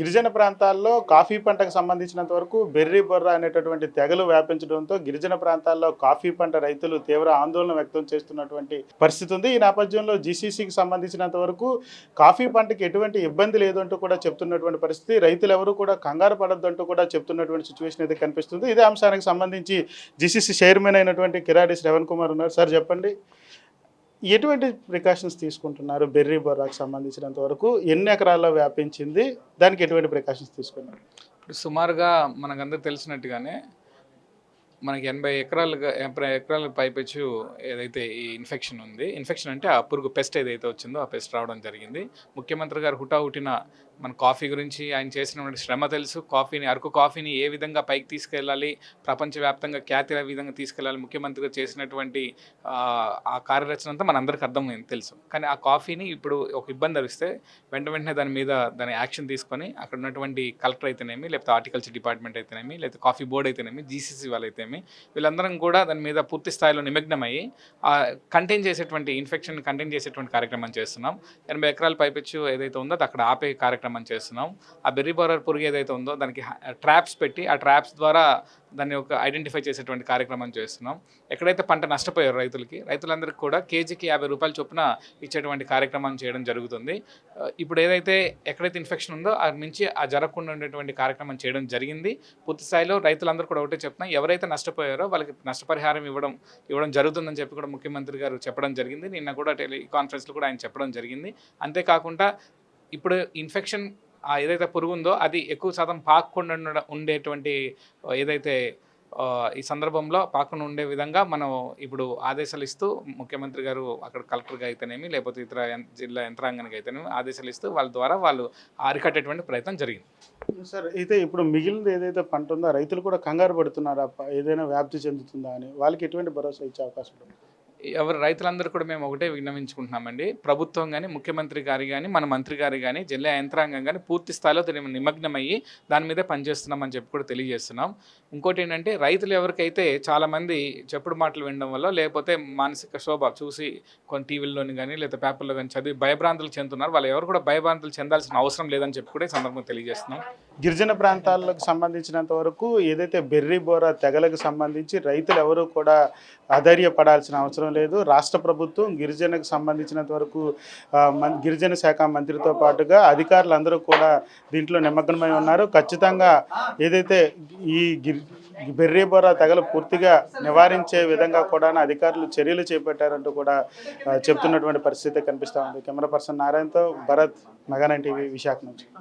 గిరిజన ప్రాంతాల్లో కాఫీ పంటకు సంబంధించినంత వరకు బెర్రీ బొర్ర అనేటటువంటి తెగలు వ్యాపించడంతో గిరిజన ప్రాంతాల్లో కాఫీ పంట రైతులు తీవ్ర ఆందోళన వ్యక్తం చేస్తున్నటువంటి పరిస్థితి ఉంది. ఈ నేపథ్యంలో జీసీసీకి సంబంధించినంత వరకు కాఫీ పంటకి ఎటువంటి ఇబ్బంది లేదంటూ కూడా చెప్తున్నటువంటి పరిస్థితి. రైతులు ఎవరు కూడా కంగారు పడొద్దంటూ కూడా చెప్తున్నటువంటి సిచ్యువేషన్ అయితే కనిపిస్తుంది. ఇదే అంశానికి సంబంధించి జీసీసీ చైర్మన్ అయినటువంటి కిరాడి శ్రవణ్ కుమార్ ఉన్నారు. సార్ చెప్పండి. ఎటువంటి ప్రికాషన్స్ తీసుకుంటున్నారు? బెర్రీ బొర్రాకు సంబంధించినంత వరకు ఎన్ని ఎకరాల్లో వ్యాపించింది? దానికి ఎటువంటి ప్రికాషన్స్ తీసుకున్నారు? ఇప్పుడు సుమారుగా మనకందరికి తెలిసినట్టుగానే మనకి ఎనభై ఎకరాలుగా ఎనభై ఎకరాల పైపెచ్చు ఏదైతే ఈ ఇన్ఫెక్షన్ ఉంది ఇన్ఫెక్షన్ అంటే ఆ పురుగు పెస్ట్ ఏదైతే వచ్చిందో ఆ పెస్ట్ రావడం జరిగింది. ముఖ్యమంత్రి గారు హుటాహుటిన మన కాఫీ గురించి ఆయన చేసినటువంటి శ్రమ తెలుసు. కాఫీని అరకు కాఫీని ఏ విధంగా పైకి తీసుకెళ్ళాలి ప్రపంచవ్యాప్తంగా ఖ్యాతి ఏ విధంగా తీసుకెళ్ళాలి ముఖ్యమంత్రి గారు చేసినటువంటి ఆ, కార్యరచన అంతా మనందరికీ అర్థమైంది తెలుసు. కానీ ఆ కాఫీని ఇప్పుడు ఒక ఇబ్బంది అరిస్తే వెంట వెంటనే దాని మీద దాని యాక్షన్ తీసుకొని అక్కడ ఉన్నటువంటి కలెక్టర్ అయితేనేమి లేకపోతే హార్టికల్చర్ డిపార్ట్మెంట్ అయితేనేమి లేకపోతే కాఫీ బోర్డ్ అయితేనేమి జీసీసీ వాళ్ళు అయితేనేమి వీళ్ళందరం కూడా దాని మీద పూర్తి స్థాయిలో నిమగ్నమయ్యి కంటైన్ చేసేటువంటి ఇన్ఫెక్షన్ కంటైన్ చేసేటువంటి కార్యక్రమం చేస్తున్నాం. ఎనభై ఎకరాల పైపెచ్చు ఏదైతే ఉందో అది అక్కడ ఆపే కార్యక్రమం చేస్తున్నాం. ఆ బెర్రీ బోరర్ పురుగు ఏదైతే ఉందో దానికి ట్రాప్స్ పెట్టి ఆ ట్రాప్స్ ద్వారా దాన్ని ఒక ఐడెంటిఫై చేసేటువంటి కార్యక్రమం చేస్తున్నాం. ఎక్కడైతే పంట నష్టపోయారు రైతులకి రైతులందరికీ కూడా కేజీకి యాభై రూపాయల చొప్పున ఇచ్చేటువంటి కార్యక్రమం చేయడం జరుగుతుంది. ఇప్పుడు ఏదైతే ఎక్కడైతే ఇన్ఫెక్షన్ ఉందో అది నుంచి ఆ జరగకుండా ఉండేటువంటి కార్యక్రమం చేయడం జరిగింది. పూర్తి స్థాయిలో రైతులందరూ కూడా ఒకటే చెప్తున్నా ఎవరైతే నష్టపోయారో వాళ్ళకి నష్టపరిహారం ఇవ్వడం ఇవ్వడం జరుగుతుందని చెప్పి కూడా ముఖ్యమంత్రి గారు చెప్పడం జరిగింది. నిన్న కూడా టెలి కాన్ఫరెన్స్లో కూడా ఆయన చెప్పడం జరిగింది. అంతేకాకుండా ఇప్పుడు ఇన్ఫెక్షన్ ఆ ఏదైతే పురుగు ఉందో అది ఎక్కువ శాతం పాకకుండా ఉండేటువంటి ఏదైతే ఈ సందర్భంలో పాకుండా ఉండే విధంగా మనం ఇప్పుడు ఆదేశాలు ఇస్తూ ముఖ్యమంత్రి గారు అక్కడ కలెక్టర్గా అయితేనేమి లేకపోతే ఇతర జిల్లా యంత్రాంగానికి అయితేనేమి ఆదేశాలు ఇస్తూ వాళ్ళ ద్వారా వాళ్ళు అరికట్టేటువంటి ప్రయత్నం జరిగింది. సార్ అయితే ఇప్పుడు మిగిలినది ఏదైతే పంట ఉందో రైతులు కూడా కంగారు పడుతున్నారా? ఏదైనా వ్యాప్తి చెందుతుందా అని వాళ్ళకి ఎటువంటి భరోసా ఇచ్చే అవకాశం ఉంటుంది ఎవరు రైతులందరూ కూడా మేము ఒకటే విన్నవించుకుంటున్నామండి. ప్రభుత్వం కానీ ముఖ్యమంత్రి గారి కానీ మన మంత్రి గారి కానీ జిల్లా యంత్రాంగం కానీ పూర్తి స్థాయిలో దీన్ని నిమగ్నమయ్యి దాని మీదే పనిచేస్తున్నామని చెప్పి కూడా తెలియజేస్తున్నాం. ఇంకోటి ఏంటంటే రైతులు ఎవరికైతే చాలామంది చెప్పుడు మాటలు వినడం వల్ల లేకపోతే మానసిక శోభ చూసి కొన్ని టీవీల్లోని కానీ లేదా పేపర్లో కానీ చదివి భయభ్రాంతులు చెందుతున్నారు. వాళ్ళు ఎవరు కూడా భయభ్రాంతులు చెందాల్సిన అవసరం లేదని చెప్పి కూడా ఈ సందర్భంగా తెలియజేస్తున్నాం. గిరిజన ప్రాంతాలకు సంబంధించినంత వరకు ఏదైతే బెర్రీ బోరా తెగలకు సంబంధించి రైతులు ఎవరు కూడా అధైర్యపడాల్సిన అవసరం లేదు. రాష్ట్ర ప్రభుత్వం గిరిజనకు సంబంధించినంత వరకు గిరిజన శాఖ మంత్రితో పాటుగా అధికారులు అందరూ కూడా దీంట్లో నిమగ్నమై ఉన్నారు. ఖచ్చితంగా ఏదైతే ఈ గిరి బెర్రీ బోరా తెగలు పూర్తిగా నివారించే విధంగా కూడా అధికారులు చర్యలు చేపట్టారంటూ కూడా చెప్తున్నటువంటి పరిస్థితి కనిపిస్తూ ఉంది. Camera person నారాయణతో Bharat mega nine TV Visakha నుంచి.